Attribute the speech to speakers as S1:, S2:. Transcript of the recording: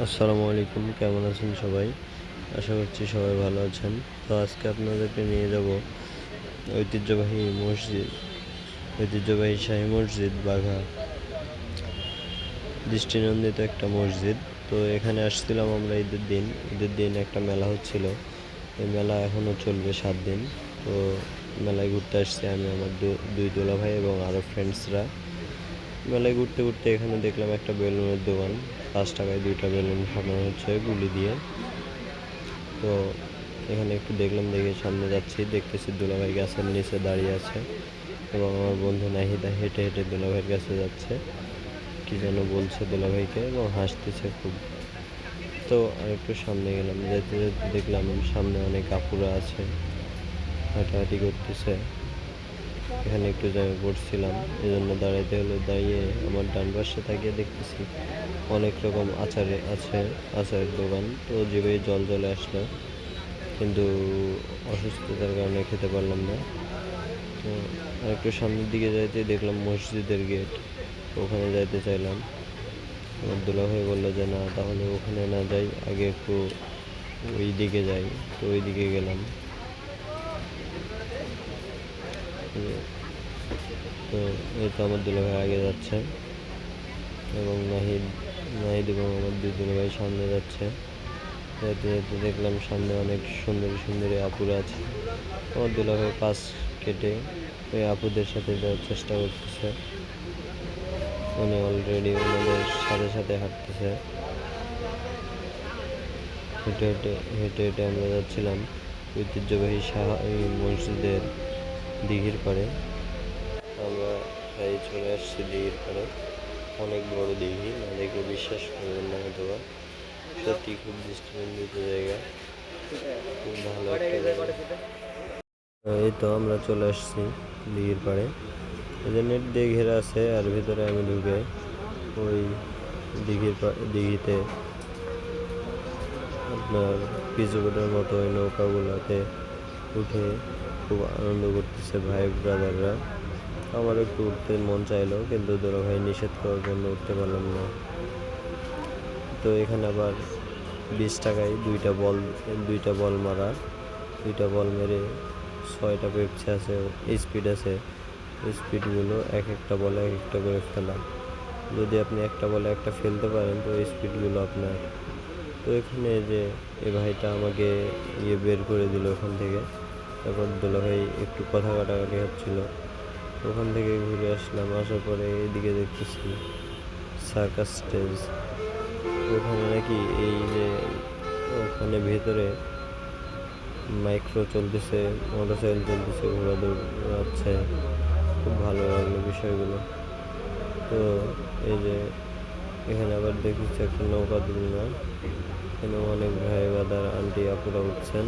S1: আসসালামু আলাইকুম, কেমন আছেন সবাই? আশা করছি সবাই ভালো আছেন। তো আজকে আপনাদেরকে নিয়ে যাব ঐতিহ্যবাহী মসজিদ, ঐতিহ্যবাহী শাহী মসজিদ বাঘা। দৃষ্টিনন্দিত একটা মসজিদ। তো এখানে আসছিলাম আমরা ঈদের দিন। ঈদের দিন একটা মেলা হচ্ছিল। এই মেলা এখনও চলবে সাত দিন। তো মেলায় ঘুরতে আসছি আমি, আমার দুই দোলা ভাই এবং আরও ফ্রেন্ডসরা মেলায় ঘুরতে ঘুরতে এখানে দেখলাম একটা বেলুনের দোকান। পাঁচ টাকায় দুইটা বেলুন ফাটানো হচ্ছে গুলি দিয়ে। তো এখানে একটু দেখলাম, দেখে সামনে যাচ্ছি, দেখতেছি দুলাভাই গাছের নিচে দাঁড়িয়ে আছে এবং আমার বন্ধু নাহিদা হেঁটে হেঁটে দুলাভাইয়ের কাছে যাচ্ছে। কি যেন বলছে দুলাভাইকে এবং হাসতেছে খুব। তো আরেকটু সামনে গেলাম, যেতে যেতে দেখলাম সামনে অনেক আপুরা আছে, হাঁটাহাঁটি করতেছে। এখানে একটু জায়গা করছিলাম এই জন্য দাঁড়াইতে হলো, দাঁড়িয়ে আমার ডান পাশে তাকিয়ে দেখতেছি অনেক রকম আচারে আছে, আচারের দোকান। তো জিভে জল চলে আসলো, কিন্তু অসুস্থতার কারণে খেতে পারলাম না। তো আরেকটু সামনের দিকে যাইতে দেখলাম মসজিদের গেট, ওখানে যাইতে চাইলাম। আমার দুলাভাই বলল যে, না, তাহলে ওখানে না যাই, আগে একটু ওই দিকে যাই। তো ওই দিকে গেলাম। তো এই তো আমার দুলাভাই আগে যাচ্ছে। এবং নাহিদ নাহিদ এবং আমার দুই দুলাভাই সামনে যাচ্ছে। যেতে যেতে দেখলাম সামনে অনেক সুন্দরী সুন্দরী আপুরা আছে। আমার দুলাভাই পাশ কেটে ওই আপুদের সাথে যাওয়ার চেষ্টা করতেছে। উনি অলরেডি ওনাদের সাথে সাথে হাঁটতেছে। হেঁটে হেঁটে হেঁটে হেঁটে আমরা যাচ্ছিলাম। ঐতিহ্যবাহী শাহ এই মসজিদের দিঘির পাড়ে। আমরা প্রায় চলে আসছি দিঘির পাড়ে। অনেক বড় দিঘি, না বিশ্বাস করবেন না হয়তো বা। সত্যি খুব দৃষ্টিনন্দিত জায়গা। খুব ভালো এই তো আমরা চলে আসছি দিঘির পাড়ে। এই যে নেট দিয়ে ঘেরা আছে, আর ভিতরে আমি ঢুকে ওই দিঘির দিঘিতে আপনার পিজুগোটার মতো ওই নৌকাগুলোতে উঠে খুব আনন্দ করতেছে ভাই ব্রাদাররা আমার একটু উঠতে মন চাইলো, কিন্তু দুলা ভাই নিষেধ করার জন্য উঠতে পারলাম না। তো এখানে আবার বিশ টাকায় দুইটা বল দুইটা বল মারা। দুইটা বল মেরে ছয়টা পেপসি আছে স্পিড আছে। স্পিডগুলো এক একটা বলে এক একটা করে ফেলা যদি আপনি একটা বলে একটা ফেলতে পারেন, তো স্পিডগুলো আপনার। তো এখানে যে এ ভাইটা আমাকে ইয়ে বের করে দিল ওখান থেকে। তারপর দুলা ভাই একটু কথা কাটাকাটি হচ্ছিল। ওখান থেকে ঘুরে আসলাম, আসার পরে এইদিকে দেখতেছি সার্কাস স্টেজ ওখানে নাকি এই যে ওখানে ভেতরে মাইক্রো চলতেছে মোটরসাইকেল চলতেছে ঘোড়া দৌড়াচ্ছে খুব ভালো লাগল বিষয়গুলো। তো এই যে এখানে আবার দেখেছি একটা নৌকা দুলনা। এখানে অনেক ভাই বাদার আন্টি, আপুরা উঠছেন।